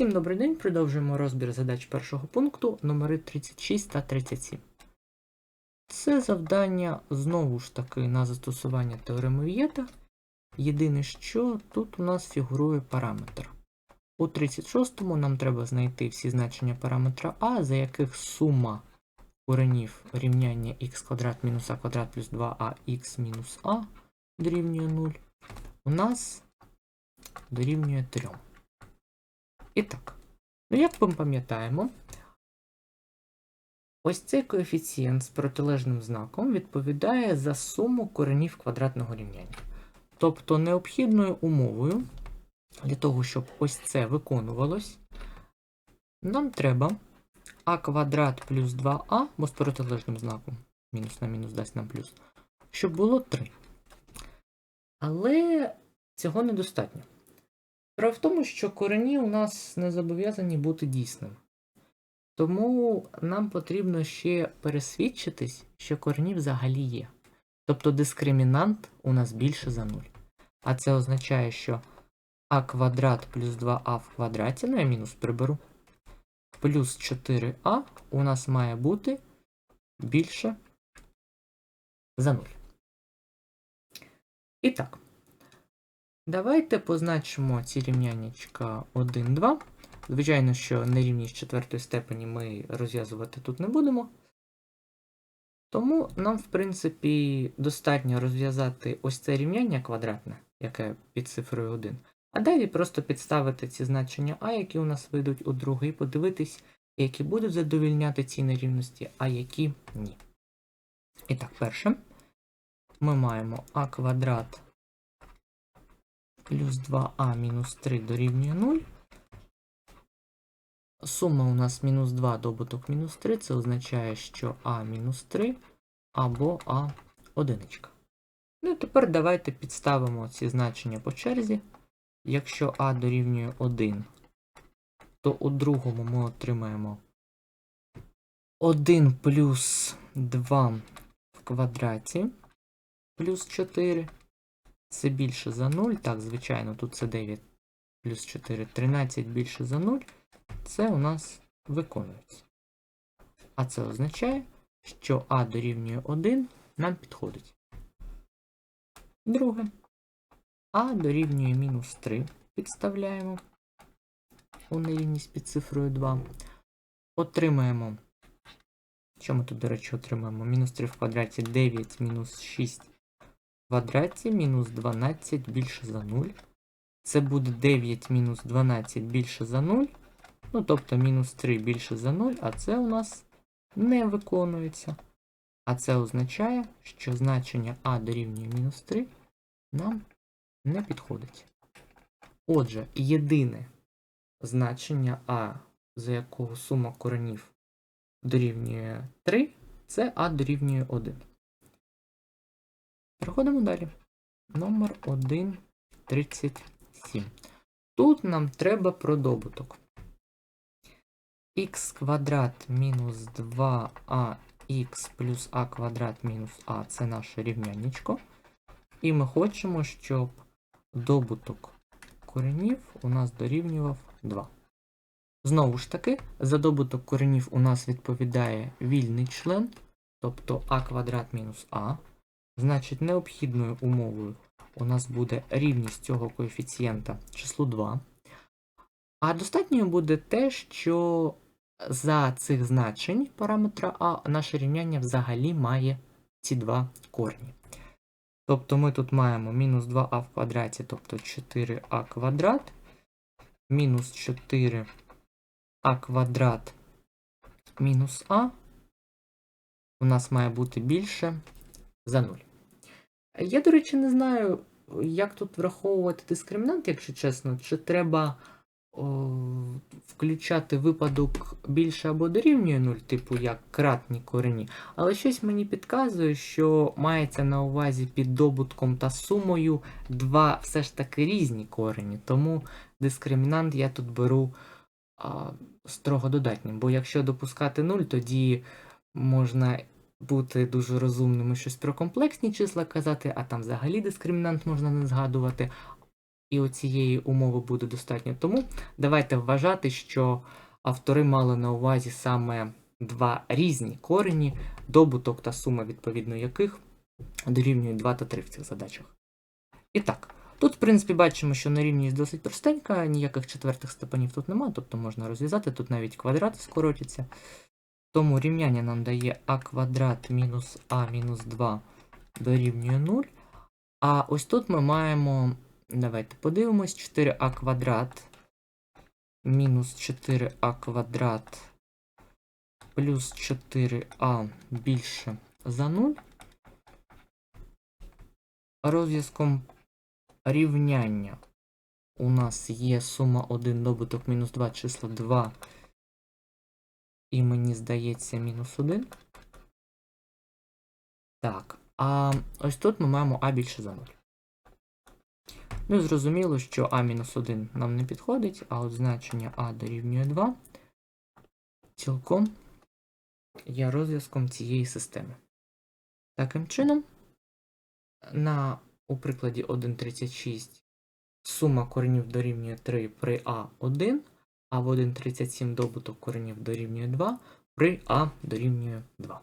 Всім добрий день. Продовжуємо розбір задач першого пункту номери 36 та 37. Це завдання знову ж таки на застосування теореми Вієта. Єдине, що тут у нас фігурує параметр. У 36-му нам треба знайти всі значення параметра А, за яких сума коренів рівняння х квадрат мінус а квадрат плюс 2ах мінус а дорівнює 0 у нас дорівнює 3. І так, ну як ми пам'ятаємо, ось цей коефіцієнт з протилежним знаком відповідає за суму коренів квадратного рівняння. Тобто необхідною умовою для того, щоб ось це виконувалось, нам треба а квадрат плюс 2а, бо з протилежним знаком, мінус на мінус дасть нам плюс, щоб було 3. Але цього недостатньо. Справа в тому, що корені у нас не зобов'язані бути дійсними. Тому нам потрібно ще пересвідчитись, що корені взагалі є. Тобто дискримінант у нас більше за 0. А це означає, що а квадрат плюс 2а в квадраті, ну я мінус приберу, плюс 4а у нас має бути більше за 0. І так. Давайте позначимо ці рівняннячка 1, 2. Звичайно, що нерівність четвертої степені ми розв'язувати тут не будемо. Тому нам, в принципі, достатньо розв'язати ось це рівняння квадратне, яке під цифрою 1. А далі просто підставити ці значення А, які у нас вийдуть у другий, і подивитись, які будуть задовільняти ці нерівності, а які ні. І так, перше, ми маємо А квадрат плюс 2а мінус 3 дорівнює 0. Сума у нас мінус 2 добуток мінус 3. Це означає, що а мінус 3 або а одиничка. Ну і тепер давайте підставимо ці значення по черзі. Якщо а дорівнює 1, то у другому ми отримаємо 1 плюс 2 в квадраті плюс 4. Це більше за 0. Так, звичайно, тут це 9 плюс 4, 13 більше за 0. Це у нас виконується. А це означає, що А дорівнює 1 нам підходить. Друге. А дорівнює мінус 3. Підставляємо у нерівність під цифрою 2. Отримаємо. Що ми тут, до речі, отримаємо? Мінус 3 в квадраті 9 мінус 6 квадраті мінус 12 більше за 0. Це буде 9 мінус 12 більше за 0. Ну, тобто мінус 3 більше за 0, а це у нас не виконується. А це означає, що значення А дорівнює мінус 3 нам не підходить. Отже, єдине значення А, за якого сума коренів дорівнює 3, це А дорівнює 1. Переходимо далі. Номер 1,37. Тут нам треба продобуток. х квадрат мінус 2ах плюс а квадрат мінус а це наше рівняннячко. І ми хочемо, щоб добуток коренів у нас дорівнював 2. Знову ж таки, за добуток коренів у нас відповідає вільний член, тобто а квадрат мінус а. Значить, необхідною умовою у нас буде рівність цього коефіцієнта числу 2. А достатньою буде те, що за цих значень параметра А наше рівняння взагалі має ці два корені. Тобто ми тут маємо мінус 2а в квадраті, тобто 4а квадрат, мінус 4а квадрат мінус а. У нас має бути більше за 0. Я, до речі, не знаю, як тут враховувати дискримінант, якщо чесно, чи треба о, включати випадок більше або дорівнює 0, типу як кратні корені. Але щось мені підказує, що мається на увазі під добутком та сумою два все ж таки різні корені. Тому дискримінант я тут беру а, строго додатнім. Бо якщо допускати 0, тоді можна бути дуже розумним і щось про комплексні числа казати, а там взагалі дискримінант можна не згадувати. і оцієї умови буде достатньо. Тому давайте вважати, що автори мали на увазі саме два різні корені, добуток та сума, відповідно яких дорівнює 2 та 3 в цих задачах. І так, тут, в принципі, бачимо, що нерівність досить простенька, ніяких четвертих степенів тут немає, тобто можна розв'язати, тут навіть квадрати скоротяться. Тому рівняння нам дає а квадрат мінус а мінус 2 дорівнює 0. А ось тут ми маємо, давайте подивимось, 4а квадрат мінус 4а квадрат плюс 4а більше за 0. Розв'язком рівняння у нас є сума 1 добуток мінус 2 числа 2. І мені здається мінус 1. Так, а ось тут ми маємо а більше за 0. Ну і зрозуміло, що а-1 нам не підходить, а от значення а дорівнює 2 цілком є розв'язком цієї системи. Таким чином, на, у прикладі 1.36 сума коренів дорівнює 3 при а1, а в 1.37 добуток коренів дорівнює 2 при а дорівнює 2.